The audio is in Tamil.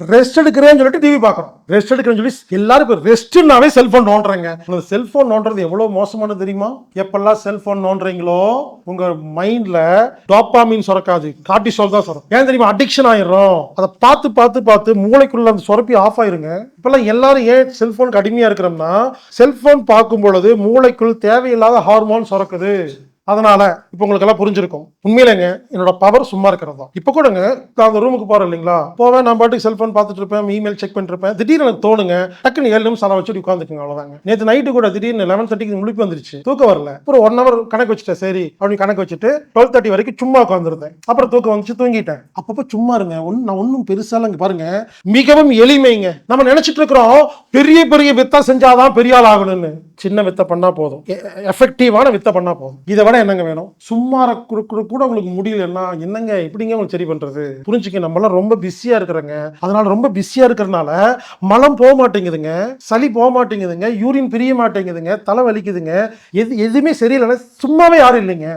ரெஸ்ட் எடுக்கிறேன்னு சொல்லிட்டு டிவி பார்க்குறோம் ரெஸ்ட் எடுக்கிறேன்னு சொல்லி எல்லாரும் இப்போ ரெஸ்ட்னாவே செல்ஃபோன் நோண்டுறாங்க. உங்களுக்கு செல்ஃபோன் நோண்டுறது எவ்வளோ மோசமானது தெரியுமா? எப்பெல்லாம் செல்ஃபோன் நோண்டுறீங்களோ உங்கள் மைண்டில் டோப்பாமின் சுரக்காது. கார்டிசோல் தான் சுரம். ஏன் தெரியுமா? அடிக்ஷன் ஆயிடும் அதை பார்த்து பார்த்து பார்த்து மூளைக்குள்ள அந்த சுரப்பி ஆஃப் ஆயிருங்க. இப்பெல்லாம் எல்லாரும் ஏன் செல்ஃபோனுக்கு அடிமையாக இருக்கிறோம்னா செல்ஃபோன் பார்க்கும் பொழுது மூளைக்குள் தேவையில்லாத ஹார்மோன் சுரக்குது. அதனால இப்போ உங்களுக்கு எல்லாம் புரிஞ்சிருக்கும். உண்மையிலேங்க என்னோட பவர் சும்மா இருக்கிறது தான். இப்போ கூடங்க நான் அந்த ரூமுக்கு போறேன் இல்லைங்களா? போவேன் நான் பாட்டுக்கு செல்ஃபோன் பார்த்துட்டு இருப்பேன் இமெயில் செக் பண்ணிருப்பேன் திடீர்னு எனக்கு தோணுங்க டக்குன்னு ஏழு நிமிஷம் அதை வச்சுட்டு உட்காந்துக்குங்க அவ்வளோதாங்க நேற்று நைட்டு கூட திடீர்னு லெவன் தேர்ட்டிக்கு முழிப்பு வந்துருச்சு. தூக்கம் வரல. அப்புறம் ஒன் ஹவர் கணக்கு வச்சுட்டேன் சரி அப்படின்னு கணக்கு வச்சுட்டு டுவெல் தேர்ட்டி வரைக்கும் சும்மா உட்காந்துருந்தேன் அப்புறம் தூக்கம் வந்துச்சு தூங்கிட்டேன். அப்பப்போ சும்மா இருங்க ஒன்றும் நான் ஒன்றும் பெருசால இங்க பாருங்க. மிகவும் எளிமைங்க. நம்ம நினைச்சிட்டு இருக்கிறோம் பெரிய பெரிய வித்தா செஞ்சாதான் பெரிய ஆள் ஆகணும்னு. சின்ன வித்தை பண்ணால் போதும். எஃபெக்டிவான வித்தை பண்ணால் போதும். இதை விட என்னங்க வேணும்? சும்மா கூட கூட உங்களுக்கு முடியலன்னா என்னங்க எப்படிங்க உங்களுக்கு சரி பண்ணுறது புரிஞ்சுக்க நம்மளாம் ரொம்ப பிஸியாக இருக்கிறோங்க. அதனால ரொம்ப பிஸியாக இருக்கிறனால மலம் போக மாட்டேங்குதுங்க. சளி போக மாட்டேங்குதுங்க. யூரின் பிரிய மாட்டேங்குதுங்க. தலை வலிக்குதுங்க. எது எதுவுமே சரியில்லைன்னா சும்மாவே யாரும் இல்லைங்க.